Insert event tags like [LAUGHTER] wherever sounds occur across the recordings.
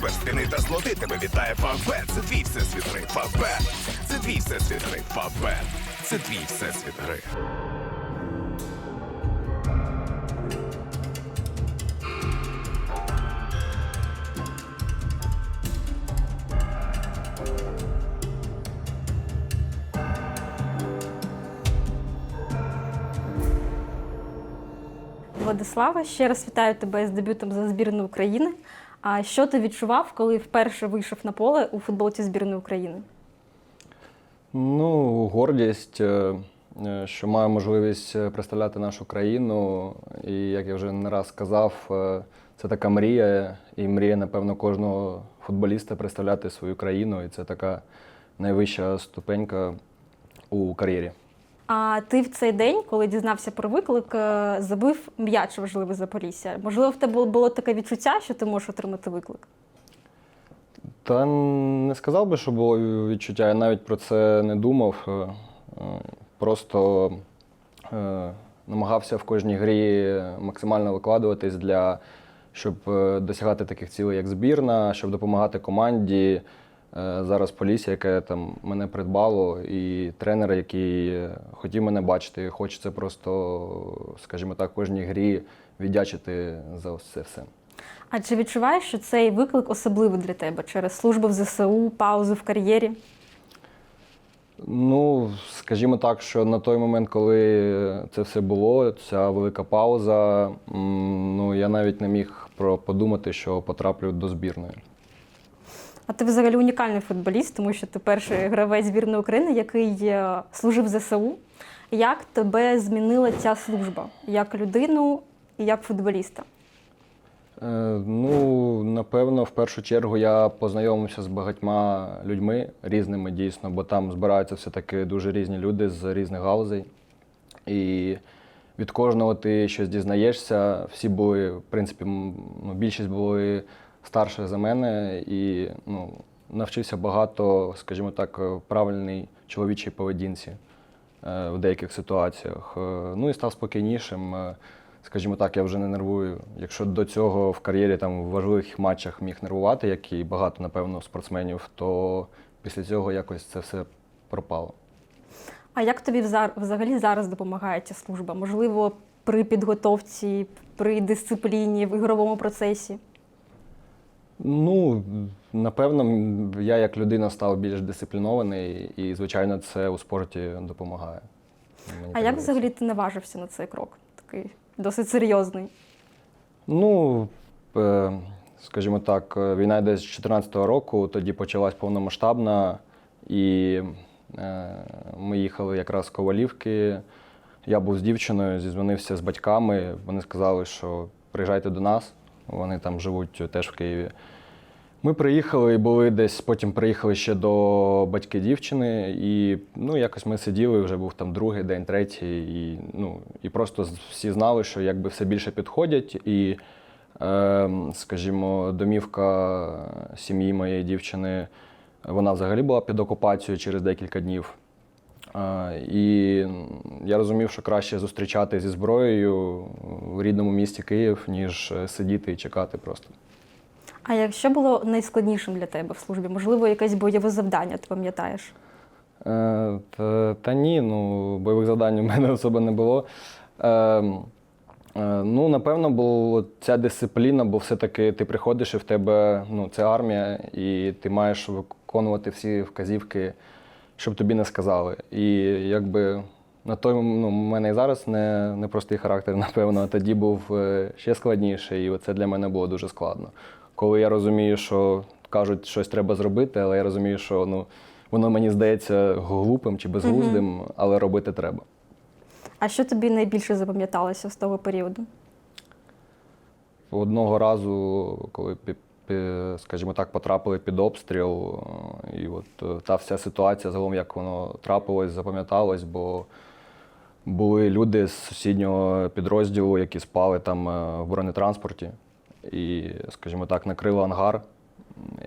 перстини та злоти тебе вітає Фавбет. Це твій всесвіт гри. Фавбет. Це твій всесвіт гри. Фавбет. Це твій всесвіт гри. Владислава, ще раз вітаю тебе з дебютом за збірну України. А що ти відчував, коли вперше вийшов на поле у футболці збірної України? Ну, гордість, е, е, що маю можливість е, представляти нашу країну. І як я вже не раз сказав, це така мрія, і мрія, напевно, кожного футболіста представляти свою країну. І це така найвища ступенька у кар'єрі. А ти в цей день, коли дізнався про виклик, е, забив м'яч важливий за Можливо, в тебе було таке відчуття, що ти можеш отримати виклик? Та не сказав би, що було відчуття. Я навіть про це не думав. Е, е, Просто намагався в кожній грі максимально викладуватись для щоб досягати таких цілей, як збірна, щоб допомагати команді. Е, Зараз Полісся, яке там мене придбало, і тренер, який хотів мене бачити, хочеться просто, скажімо так, кожній грі віддячити за ось це все. А чи відчуваєш, що цей виклик особливий для тебе через службу в ЗСУ, паузу в кар'єрі? Ну, скажімо так, що на той момент, коли це все було, ця велика пауза, ну я навіть не міг подумати, що потраплю до збірної. А ти взагалі унікальний футболіст, тому що ти перший гравець збірної України, який е, служив ЗСУ. Як тебе змінила ця служба як людину і як футболіста? Е, ну, напевно, в першу чергу я познайомився з багатьма людьми різними дійсно, бо там збираються все-таки дуже різні люди з різних галузей. І від кожного ти щось дізнаєшся. Всі були, в принципі, ну, більшість були старше за мене, і ну, навчився багато, скажімо так, е, правильній чоловічій поведінці е, в деяких ситуаціях. Е, Ну і став спокійнішим. Скажімо так, я вже не нервую. Якщо до цього в кар'єрі там в важливих матчах міг нервувати, як і багато, напевно, спортсменів, то після цього якось це все пропало. А як тобі взагалі зараз допомагає ця служба? Можливо, при підготовці, при дисципліні, в ігровому процесі? Ну, напевно, я як людина став більш дисциплінований, і, звичайно, це у спорті допомагає. Мені А як взагалі ти наважився на цей крок? Такий досить серйозний. Ну, е, скажімо так, е, війна йде з 2014 року, тоді почалась повномасштабна, і е, ми їхали якраз з Ковалівки. Я був з дівчиною, зізвонився з батьками. Вони сказали, що приїжджайте до нас. Вони там живуть теж в Києві. Ми приїхали і були десь, потім приїхали ще до батьки дівчини, і ну, якось ми сиділи, вже був там другий день, третій, і, ну, і просто всі знали, що якби все більше підходять. І, е, скажімо, домівка сім'ї моєї дівчини, вона взагалі була під окупацією через декілька днів. І я розумів, що краще зустрічати зі зброєю в рідному місті Київ, ніж е, сидіти і чекати просто. А якщо було найскладнішим для тебе в службі? Можливо, якесь бойове завдання, ти пам'ятаєш? Е, Та, та ні, ну, бойових завдань у мене [LAUGHS] особо не було. Е, е, ну, напевно, бо ця дисципліна, бо все-таки ти приходиш і в тебе ну, це армія, і ти маєш виконувати всі вказівки, щоб тобі не сказали. І якби на той ну, у мене і зараз не, не простий характер, [LAUGHS] напевно, а тоді був е, ще складніший, і це для мене було дуже складно. Коли я розумію, що кажуть, щось треба зробити, але я розумію, що ну, воно мені здається глупим чи безглуздим, але робити треба. А що тобі найбільше запам'яталося з того періоду? Одного разу, коли скажімо так, потрапили під обстріл, е, і от е, та вся ситуація, загалом як воно трапилось, запам'яталось, бо були люди з сусіднього підрозділу, які спали там е, в бронетранспорті, і, скажімо так, накрило ангар,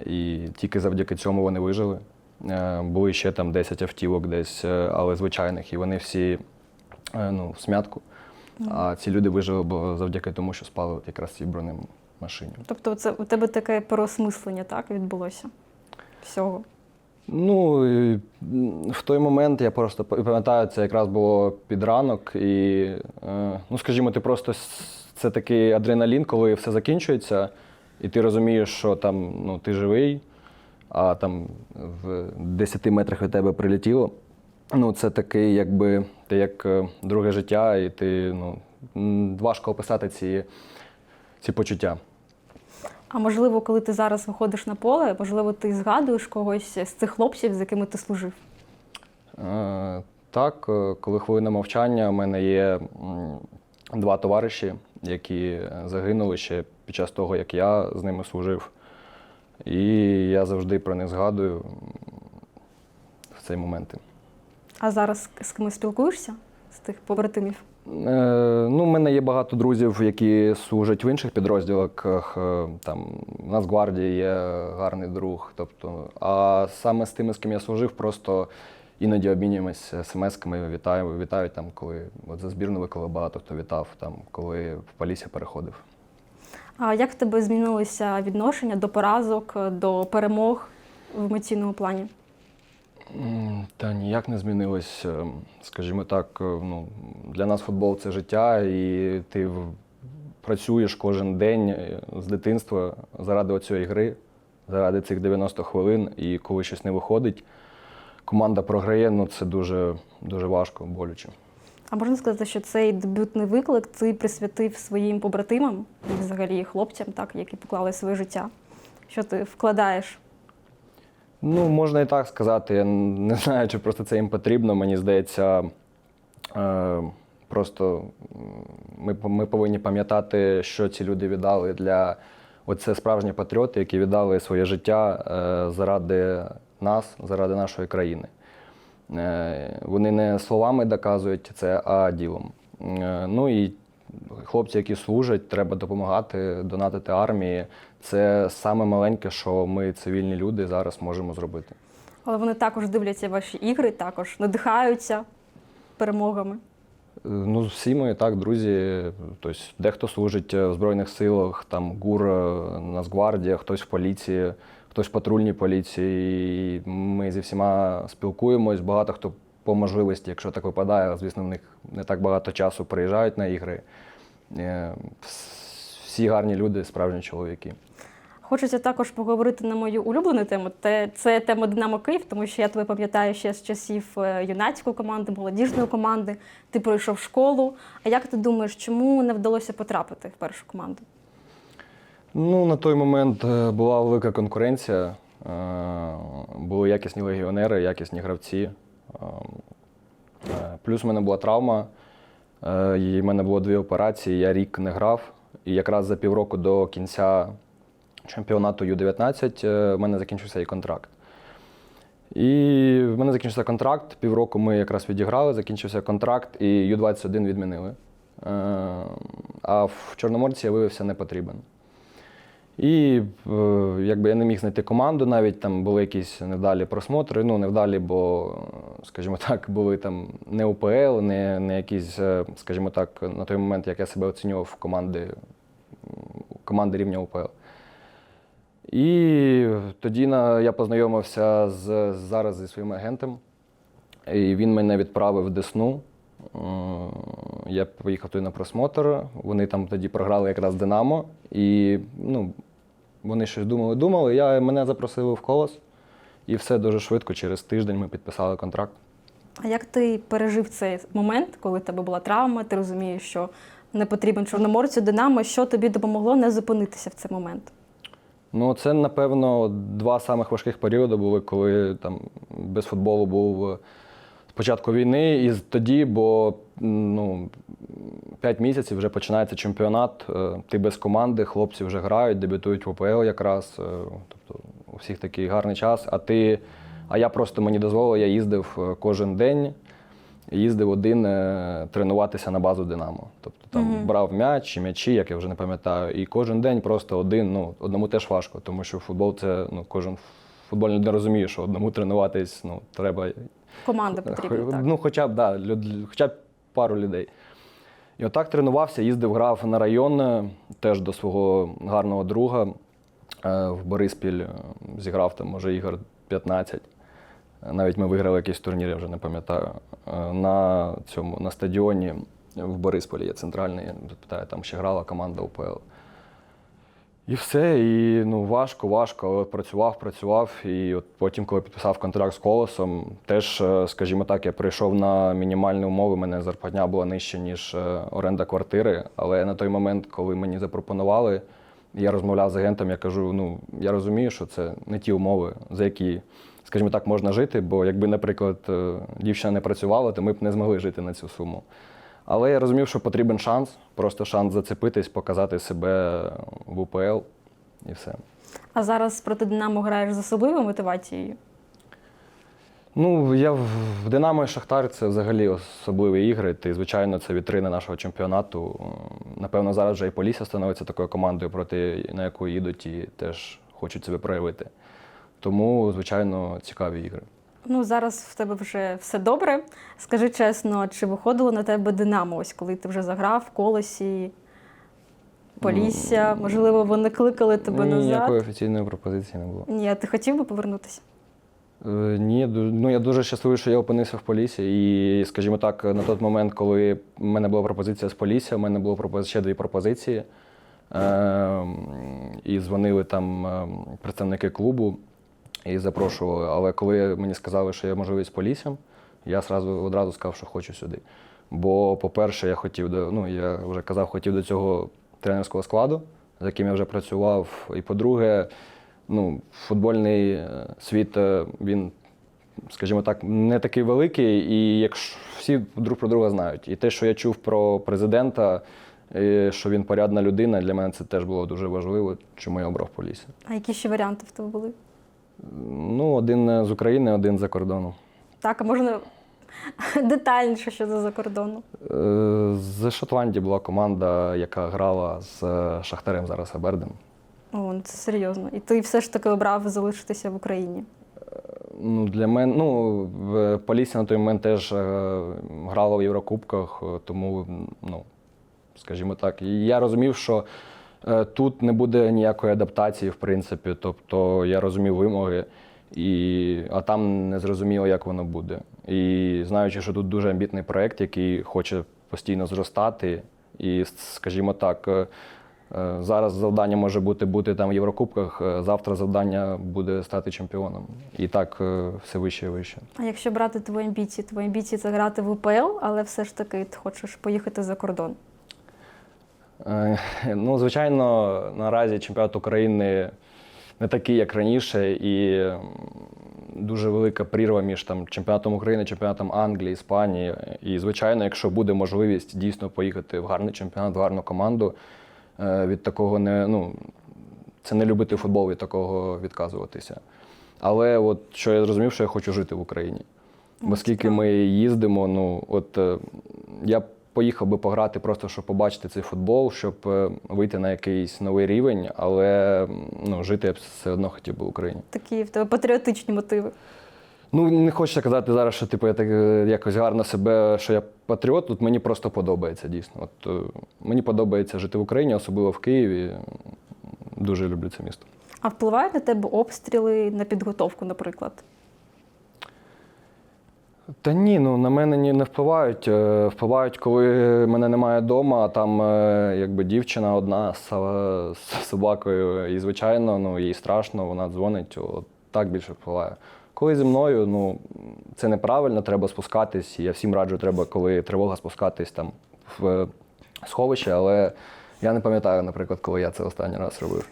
і тільки завдяки цьому вони вижили. Були ще там 10 автівок десь, але звичайних, і вони всі ну, в смятку. А ці люди вижили бо завдяки тому, що спали якраз в цій броне, машині. Тобто, це у тебе таке переосмислення так відбулося всього. Ну, в той момент я просто пам'ятаю, це якраз було під ранок, і, е, ну, скажімо, ти просто це такий адреналін, коли все закінчується, і ти розумієш, що там ну, ти живий, а там в 10 метрах від тебе прилетіло. Ну, це такий, якби ти як е, друге життя, і ти ну, важко описати ці, ці почуття. А можливо, коли ти зараз виходиш на поле, можливо, ти згадуєш когось з цих хлопців, з якими ти служив. Е, Так, е, коли хвилина мовчання, у мене є два товариші, які загинули ще під час того, як я з ними служив. І я завжди про них згадую в цей моменти. А зараз з кимось спілкуєшся з тих побратимів? Е, Ну, у мене є багато друзів, які служать в інших підрозділах. е, Там в Нацгвардії є гарний друг. Тобто, а саме з тими, з ким я служив, просто іноді обмінюємося смс-ками, вітаю, вітають там, коли от за збірну викликали багато хто вітав, там, коли в Полісся переходив. А як в тебе змінилося відношення до поразок, до перемог в емоційному плані? Та ніяк не змінилось. Ем, Скажімо так, е, ну, для нас футбол це життя, і ти працюєш кожен день е, з дитинства заради цієї гри, заради цих 90 хвилин. І коли щось не виходить, команда програє, ну це дуже, дуже важко, болюче. А можна сказати, що цей дебютний виклик ти присвятив своїм побратимам взагалі хлопцям, так, які поклали своє життя. Що ти вкладаєш? Ну, можна і так сказати. Я не знаю, чи просто це їм потрібно. Мені здається, е, просто ми, ми повинні пам'ятати, що ці люди віддали для. Оце справжні патріоти, які віддали своє життя е, заради нас, заради нашої країни. Е, вони не словами доказують це, а ділом. Ну і хлопці, які служать, треба допомагати, донатити армії. Це саме маленьке, що ми, цивільні люди, зараз можемо зробити. Але вони також дивляться ваші ігри, також надихаються перемогами. Е, Ну, всі ми так, друзі. Тобто, дехто служить в Збройних силах, там ГУР, е, Нацгвардія, хтось в поліції, хтось в патрульній поліції. І ми зі всіма спілкуємось. Багато хто по можливості, якщо так випадає, звісно, в них не так багато часу приїжджають на ігри. Вс- Всі гарні люди, справжні чоловіки. Хочеться також поговорити на мою улюблену тему. Те- Це тема Динамо Київ, тому що я тебе пам'ятаю ще з часів е, юнацької команди, молодіжної команди. Ти пройшов школу. А як ти думаєш, чому не вдалося потрапити в першу команду? Ну, на той момент е, була велика конкуренція. е, Були якісні легіонери, якісні гравці. Плюс в мене була травма, і в мене було дві операції, я рік не грав. І якраз за півроку до кінця чемпіонату Ю-19 е, в мене закінчився і контракт. І в мене закінчився контракт. Півроку ми якраз відіграли, закінчився контракт, і Ю-21 відмінили. Е, А в Чорноморці я виявився не потрібен. І е, якби я не міг знайти команду, навіть там були якісь невдалі просмотри. Ну, невдалі, бо, скажімо так, були там не УПЛ, не, не якісь, е, скажімо так, на той момент, як я себе оцінював команди, команди рівня УПЛ. І тоді на, я познайомився з, зараз зі своїм агентом, і він мене відправив в Десну. Е, Я поїхав туди на просмотр. Вони там тоді програли якраз Динамо. І ну, вони щось думали, думали. Я, мене запросили в колос. І все дуже швидко, через тиждень ми підписали контракт. А як ти пережив цей момент, коли в тебе була травма, ти розумієш, що не потрібен чорноморцю Динамо, що тобі допомогло не зупинитися в цей момент? Ну, це, напевно, два самих важких періоди були, коли там без футболу був спочатку війни, і тоді, бо ну, 5 місяців вже починається чемпіонат. е, Ти без команди, хлопці вже грають, дебютують в ОПЛ якраз. е, Тобто у всіх такий гарний час. А ти, а я просто мені дозволив, я їздив е, кожен день. Їздив один тренуватися на базу Динамо. Тобто там Мгм. брав м'яч чи м'ячі, як я вже не пам'ятаю. І кожен день просто один. Ну, одному теж важко, тому що футбол це ну, кожен футбольний не розуміє, що одному тренуватись ну, треба Команда потрібна, так. Ну, хоча б, да, люд, хоча б пару людей. І отак тренувався, їздив, грав на район е, теж до свого гарного друга е, в Бориспіль. е, Зіграв там, може, ігор 15. Е, Навіть ми виграли якийсь турнір, я вже не пам'ятаю. На цьому на стадіоні в Борисполі є центральний, я питаю, там ще грала команда УПЛ. І все, і ну важко, важко, але працював, працював. І от потім, коли підписав контракт з колосом, теж, е, скажімо так, я прийшов на мінімальні умови. Мене зарплатня була нижча, ніж е, оренда квартири. Але на той момент, коли мені запропонували, я розмовляв з агентом, я кажу: ну я розумію, що це не ті умови, за які, скажімо так, можна жити. Бо якби, наприклад, е, дівчина не працювала, то ми б не змогли жити на цю суму. Але я розумів, що потрібен шанс, просто шанс зацепитись, показати себе в УПЛ і все. А зараз проти Динамо граєш з особливою мотивацією? Ну, я в Динамо і Шахтар це взагалі особливі ігри. Ти, звичайно, це вітрина нашого чемпіонату. Напевно, зараз вже і Полісся становиться такою командою, проти на яку їдуть і теж хочуть себе проявити. Тому, звичайно, цікаві ігри. Ну, зараз в тебе вже все добре. Скажи чесно, чи виходило на тебе Динамо, ось коли ти вже заграв в колосі, Полісся? Можливо, вони кликали тебе Ні, назад? ніякої офіційної пропозиції не було. Ні, а ти хотів би повернутися? Е, Ні, ду- ну я дуже щасливий, що я опинився в Полісі. І, скажімо так, на той момент, коли в мене була пропозиція з Полісся, в мене було пропози- ще дві пропозиції. Е, і дзвонили там е, представники клубу і запрошували. Але коли мені сказали, що є можливість з Поліссям, я сразу, одразу сказав, що хочу сюди. Бо, по-перше, я хотів до, ну я вже казав, хотів до цього тренерського складу, з яким я вже працював. І по-друге, ну, футбольний е, світ, е, він, скажімо так, не такий великий, і якщо всі друг про друга знають. І те, що я чув про президента, е, що він порядна людина, для мене це теж було дуже важливо, чому я обрав Полісся. А які ще варіанти в тебе були? Ну, один з України, один за кордону. Так, а можна детальніше щодо за кордону? Е, З Шотландії була команда, яка грала з е, Шахтарем зараз Аберден. О, ну це серйозно. І ти все ж таки обрав залишитися в Україні. Ну, для мене, ну, в Полісся на той момент теж е, грала в Єврокубках, е, тому, ну, скажімо так, я розумів, що е, тут не буде ніякої адаптації, в принципі. Тобто я розумів вимоги, і, а там не зрозуміло, як воно буде. І знаючи, що тут дуже амбітний проєкт, який хоче постійно зростати, і, скажімо так, е, Е, Зараз завдання може бути бути там в Єврокубках, е, завтра завдання буде стати чемпіоном. І так е, все вище і вище. А якщо брати твої амбіції, твої амбіції це грати в УПЛ, але все ж таки ти хочеш поїхати за кордон. Е, Ну, звичайно, наразі чемпіонат України не такий, як раніше, і дуже велика прірва між там, чемпіонатом України, чемпіонатом Англії, Іспанії. І, звичайно, якщо буде можливість дійсно поїхати в гарний чемпіонат, в гарну команду, е, від такого не ну, це не любити футбол від такого відказуватися. Але от що я зрозумів, що я хочу жити в Україні. Бо скільки ми їздимо, ну от е, я поїхав би пограти просто, щоб побачити цей футбол, щоб е, вийти на якийсь новий рівень, але ну, жити я б все одно хотів би в Україні. Такі в тебе патріотичні мотиви. Ну, не хочеться казати зараз, що типу, я так е, якось гарно себе, що я патріот. Тут мені просто подобається дійсно. От е, мені подобається жити в Україні, особливо в Києві. Дуже люблю це місто. А впливають на тебе обстріли на підготовку, наприклад? Та ні, ну на мене ні, не впливають. Е, Впливають, коли мене немає вдома, а там е, якби дівчина одна з, собакою. І, звичайно, ну їй страшно, вона дзвонить, от так більше впливає. Коли зі мною, ну це неправильно, треба спускатись. Я всім раджу, треба, коли тривога спускатись там в сховище, але я не пам'ятаю, наприклад, коли я це останній раз робив.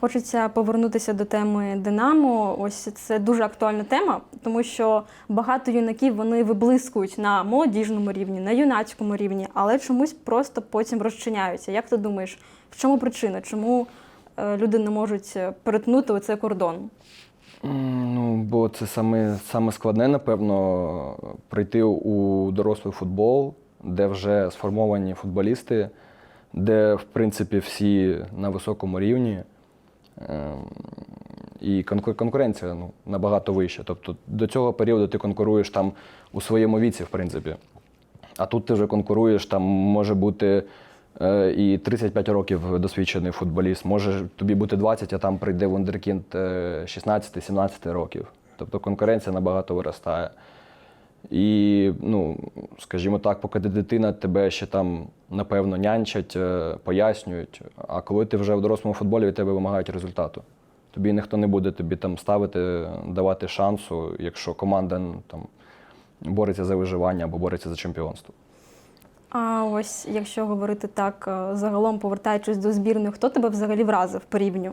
Хочеться повернутися до теми Динамо. Ось це дуже актуальна тема, тому що багато юнаків вони виблискують на молодіжному рівні, на юнацькому рівні, але чомусь просто потім розчиняються. Як ти думаєш, в чому причина? Чому е, люди не можуть е, перетнути оцей кордон? Ну, бо це саме, саме складне, напевно, прийти у дорослий футбол, де вже сформовані футболісти, де, в принципі, всі на високому рівні. Ем, І конкуренція ну, набагато вища. Тобто до цього періоду ти конкуруєш там у своєму віці, в принципі. А тут ти вже конкуруєш, там може бути е, і 35 років досвідчений футболіст, може тобі бути 20, а там прийде вундеркінд е, 16-17 років. Тобто конкуренція набагато виростає. І, ну, скажімо так, поки ти дитина, тебе ще там, напевно, нянчать, е, пояснюють. А коли ти вже в дорослому футболі, від тебе вимагають результату. Тобі ніхто не буде тобі там ставити, давати шансу, якщо команда ну, там, бореться за виживання або бореться за чемпіонство. А ось якщо говорити так, е, загалом повертаючись до збірної, хто тебе взагалі вразив по рівню?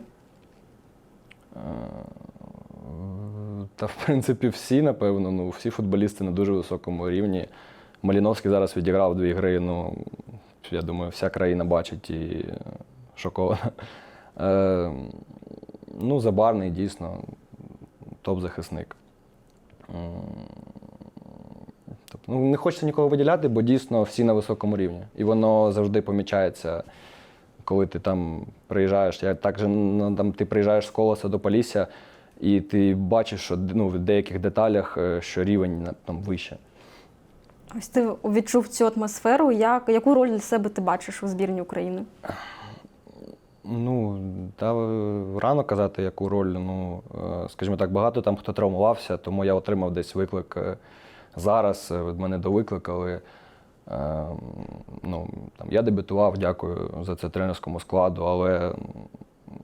Та, в принципі, всі, напевно, ну, всі футболісти на дуже високому рівні. Маліновський зараз відіграв дві гри, ну, я думаю, вся країна бачить і е, шокована. Е, ну, Забарний, дійсно, топ-захисник. Тобто, ну, не хочеться нікого виділяти, бо дійсно всі на високому рівні. І воно завжди помічається, коли ти там приїжджаєш. Я так же, ну, там, ти приїжджаєш з колоса до Полісся, і ти бачиш, що ну, в деяких деталях, е, що рівень там вище. Ось ти відчув цю атмосферу. Як, яку роль для себе ти бачиш у збірні України? Ну, та е, рано казати, яку роль. Ну, е, скажімо так, багато там хто травмувався, тому я отримав десь виклик зараз. Від мене довикликали. Ну, там, я дебютував, дякую за це тренерському складу, але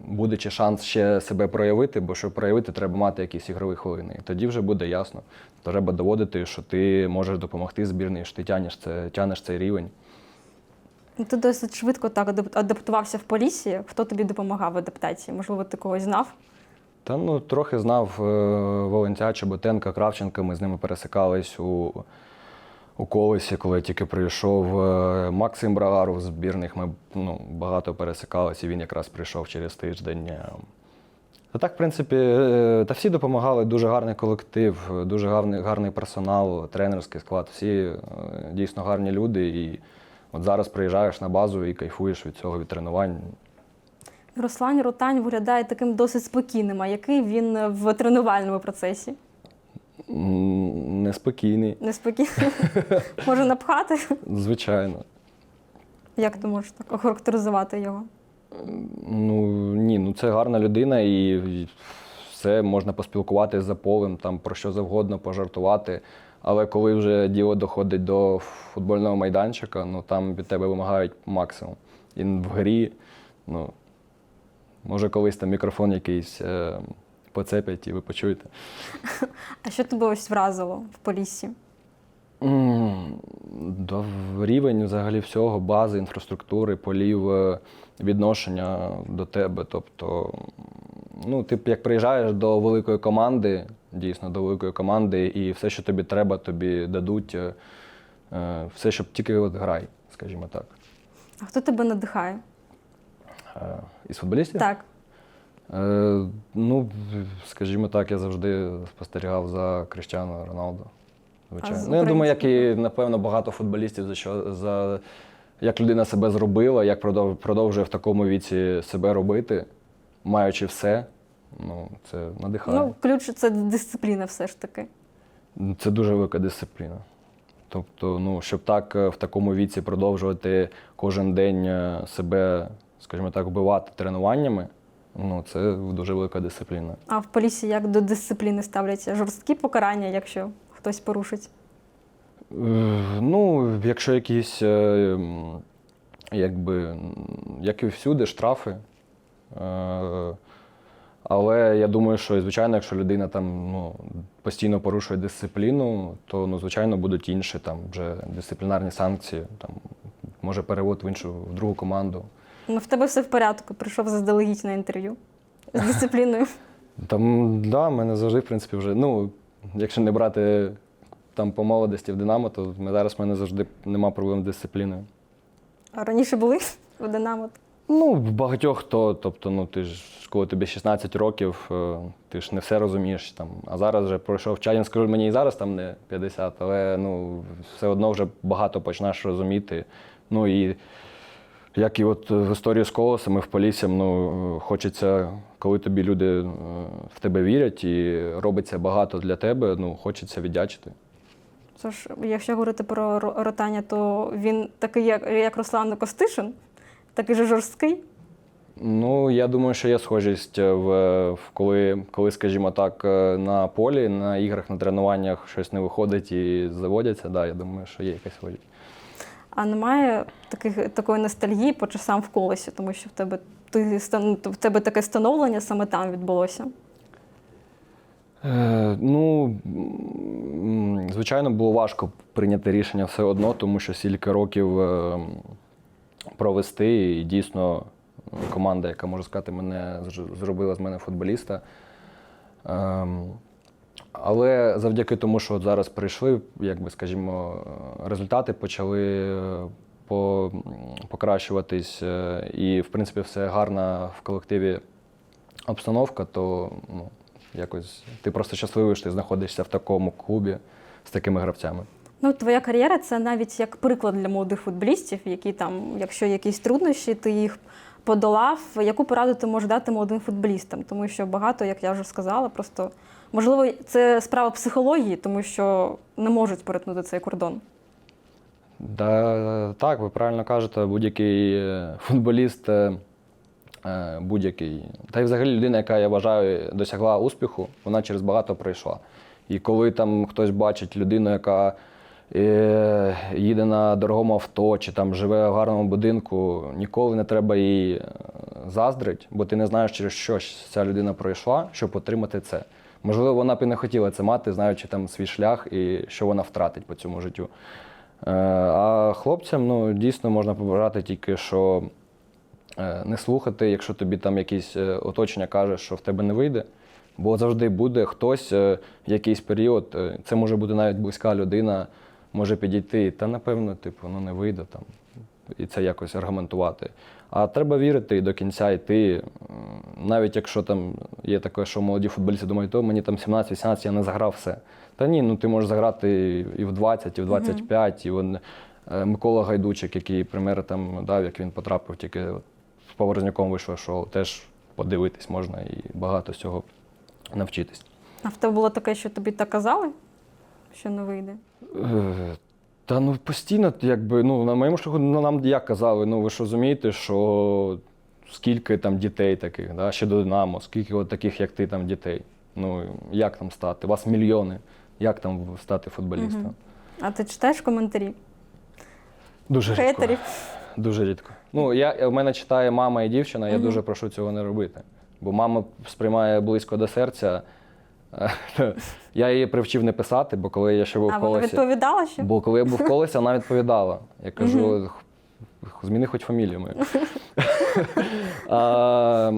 буде чи шанс ще себе проявити, бо щоб проявити, треба мати якісь ігрові хвилини. І тоді вже буде ясно. Треба доводити, що ти можеш допомогти збірній, що ти тянеш, це, тянеш цей рівень. Ну, Ти досить швидко так адаптувався в полісі. Хто тобі допомагав в адаптації? Можливо, ти когось знав? Та ну трохи знав е, Волонця, Чеботенка, Кравченка. Ми з ними пересикались у, у колесі, коли я тільки прийшов. Е, Максим Брагаров з збірних. Ми ну, багато пересикались, і він якраз прийшов через тиждень. Е, Та так, в принципі, е, та всі допомагали. Дуже гарний колектив, дуже гарний, гарний персонал, тренерський склад. Всі дійсно гарні люди. І от зараз приїжджаєш на базу і кайфуєш від цього, від тренувань. Руслан Ротань виглядає таким досить спокійним. А який він в тренувальному процесі? Неспокійний. Неспокійний? [LAUGHS] Може напхати? Звичайно. Як ти можеш так охарактеризувати його? Ну ні, ну це гарна людина, і все можна поспілкуватися за полем, там про що завгодно, пожартувати. Але коли вже діло доходить до футбольного майданчика, ну там від тебе вимагають максимум. І в грі, ну, може, колись там мікрофон якийсь е, поцепять і ви почуєте. [LAUGHS] А що тебе ось вразило в полісі? В- рівень взагалі всього, бази, інфраструктури, полів, е, відношення до тебе. Тобто, ну, ти як приїжджаєш до великої команди, дійсно до великої команди, і все, що тобі треба, тобі дадуть, е, е, все, щоб тільки от грай, скажімо так. А хто тебе надихає? Із футболістів? Так. Е, ну, скажімо так, я завжди спостерігав за Кріштіано Роналдо. Звичайно. Ну, я думаю, як і, напевно, багато футболістів, за що за як людина себе зробила, як продовжує в такому віці себе робити, маючи все. Ну, це надихає. Ну, ключ це дисципліна все ж таки. Це дуже велика дисципліна. Тобто, ну, щоб так е, в такому віці продовжувати кожен день е, себе, скажімо так, вбивати тренуваннями, ну, це дуже велика дисципліна. А в полісі як до дисципліни ставляться жорсткі покарання, якщо хтось порушить? Е, Ну, якщо якісь, е, якби, як і всюди, штрафи. Е, Але я думаю, що звичайно, якщо людина там ну, постійно порушує дисципліну, то ну, звичайно будуть інші там вже дисциплінарні санкції, там, може перевод в іншу в другу команду. Ну, в тебе все в порядку, прийшов заздалегідь на інтерв'ю з дисципліною. Там, да, в мене завжди, в принципі, вже, ну, якщо не брати там по молодості в Динамо, то зараз в мене завжди нема проблем з дисципліною. А раніше були у Динамо? Ну, в багатьох хто, тобто, ну ти ж коли тобі 16 років, е, ти ж не все розумієш там. А зараз вже пройшов час, я скажу, мені і зараз там не 50, але ну, все одно вже багато починаєш розуміти. Ну і як і от в історії з колосом і в поліссям, ну е, хочеться, коли тобі люди е, в тебе вірять і робиться багато для тебе, ну хочеться віддячити. Це ж, якщо говорити про ротання, то він такий, як, як Руслан Костишин, такий же жорсткий. Ну, я думаю, що є схожість в, в коли, коли, скажімо так, е, на полі, на іграх, на тренуваннях щось не виходить і заводяться. Да, я думаю, що є якась схожість. А немає таких, такої ностальгії по часам в колесі, тому що в тебе, ти, в тебе таке становлення саме там відбулося. Е, ну, звичайно, було важко прийняти рішення все одно, тому що стільки років е, провести, і дійсно е, команда, яка можу сказати, мене зробила з мене футболіста. Ем, але завдяки тому, що от зараз прийшли, якби скажімо, результати почали е, по, покращуватись, е, і в принципі все гарна в колективі обстановка, то ну, якось ти просто щасливий, що ти знаходишся в такому клубі з такими гравцями. Ну, твоя кар'єра це навіть як приклад для молодих футболістів, які там, якщо якісь труднощі, ти їх подолав. Яку пораду ти можеш дати молодим футболістам? Тому що багато, як я вже сказала, просто можливо, це справа психології, тому що не можуть перетнути цей кордон. Да, так, ви правильно кажете, будь-який е, футболіст, е, е, будь-який. Та й взагалі людина, яка я вважаю, досягла успіху, вона через багато пройшла. І коли там хтось бачить людину, яка їде на дорогому авто чи там живе в гарному будинку, ніколи не треба їй е, заздрить, бо ти не знаєш, через що ця людина пройшла, щоб отримати це. Можливо, вона б і не хотіла це мати, знаючи там свій шлях і що вона втратить по цьому життю. Е, А хлопцям ну, дійсно можна побажати тільки, що е, не слухати, якщо тобі там якесь е, оточення каже, що в тебе не вийде. Бо завжди буде хтось е, в якийсь період, е, це може бути навіть близька людина, може підійти, та напевно, типу, ну не вийде там. І це якось аргументувати. А треба вірити і до кінця йти. Навіть якщо там є таке, що молоді футболісти думають, то мені там 17-18, я не заграв все. Та ні, ну ти можеш заграти і в 20, і в 25, і вон, е, Микола Гайдучик, який пример там дав, як він потрапив, тільки з Поворозняком вийшло шоу, теж подивитись можна і багато з цього навчитись. А в тебе було таке, що тобі так казали, що не вийде? Е, Та ну постійно, якби ну на моєму шляху ну, нам як казали, ну ви ж розумієте, що скільки там дітей таких, да, ще до Динамо, скільки от таких, як ти, там дітей. Ну як там стати? У вас мільйони. Як там стати футболістом? Мгм. А ти читаєш коментарі? Дуже рідко. Хейтерів? Дуже рідко. Ну, я, в мене читає мама і дівчина, я Мгм. дуже прошу цього не робити. Бо мама сприймає близько до серця. Я її привчив не писати, бо коли я ще був А в вона колесі. відповідала ще? Бо коли я був в колесі, вона відповідала. Я кажу, зміни хоч фамілію мою. [LAUGHS] а,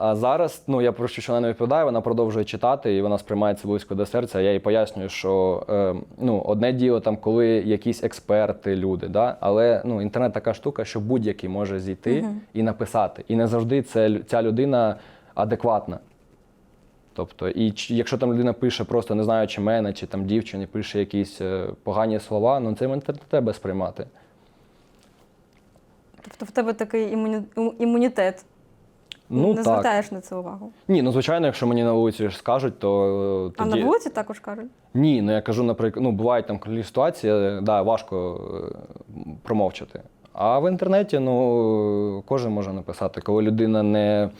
а зараз ну, я прошу, що вона не відповідає, вона продовжує читати, і вона сприймає це близько до серця. Я їй пояснюю, що е, ну, одне діло, там, коли якісь експерти, люди, да? але ну, інтернет така штука, що будь-який може зійти і написати. І не завжди це, ця людина адекватна. Тобто, і якщо там людина пише, просто не знаючи мене, чи там дівчині пише якісь е, погані слова, ну це не треба сприймати. Тобто в тебе такий імуні... імунітет. Ну не так. звертаєш на це увагу. Ні, ну звичайно, якщо мені на вулиці скажуть, то е, А на вулиці також кажуть. Ні, ну я кажу, наприклад, ну бувають там ситуації, е, да, важко промовчати. А в інтернеті ну, кожен може написати, коли людина не,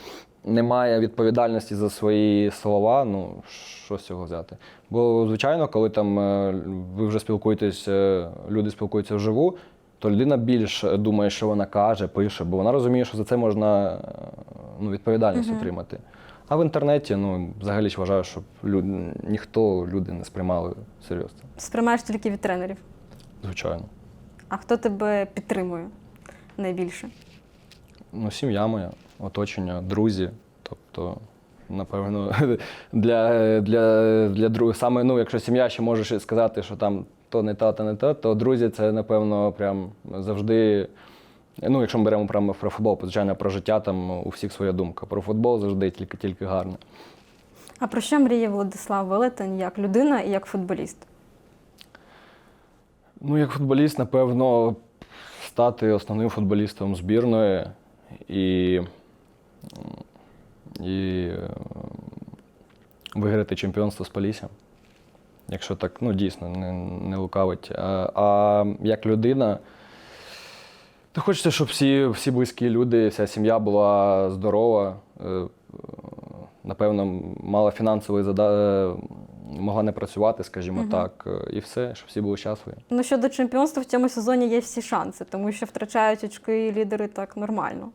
не має відповідальності за свої слова, ну що з цього взяти? Бо, звичайно, коли там е, ви вже спілкуєтесь, е, люди спілкуються вживу, то людина більш думає, що вона каже, пише, бо вона розуміє, що за це можна е, ну, відповідальність отримати. А в інтернеті, ну, взагалі ж вважаю, щоб люд... ніхто люди не сприймали серйозно. Сприймаєш тільки від тренерів. Звичайно. А хто тебе підтримує найбільше? Ну, сім'я моя, оточення, друзі. Тобто, напевно, [LAUGHS] для, для, для друг... саме, ну, якщо сім'я ще може сказати, що там то не та, то не те, то друзі це, напевно, прям завжди. Ну, якщо ми беремо прямо про футбол, звичайно, про життя там у всіх своя думка. Про футбол завжди тільки тільки гарно. А про що мріє Владислав Велетень як людина і як футболіст? Ну, як футболіст, напевно, стати основним футболістом збірної і, і е, виграти чемпіонство з Поліссям. якщо так ну, дійсно не, не лукавить. А, а як людина, то хочеться, щоб всі, всі близькі люди, вся сім'я була здорова, е, напевно, мала фінансовий могла не працювати, скажімо так, е, і все, щоб всі були щасливі. Ну щодо чемпіонства в цьому сезоні є всі шанси, тому що втрачають очки лідери так нормально.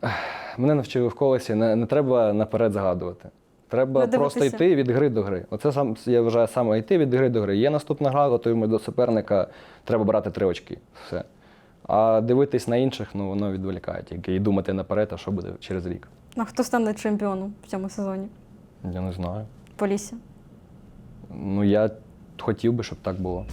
Мене навчили в колесі, не, не треба наперед згадувати. Треба Не просто дивитися. йти від гри до гри. Оце сам я вважаю саме йти від гри до гри. Є наступна гра, готуємо до суперника, треба брати три очки. Все. А дивитись на інших, ну воно відволікає тільки. І думати наперед, а що буде через рік. А хто стане чемпіоном в цьому сезоні? Я не знаю. Полісся. Ну я хотів би, щоб так було.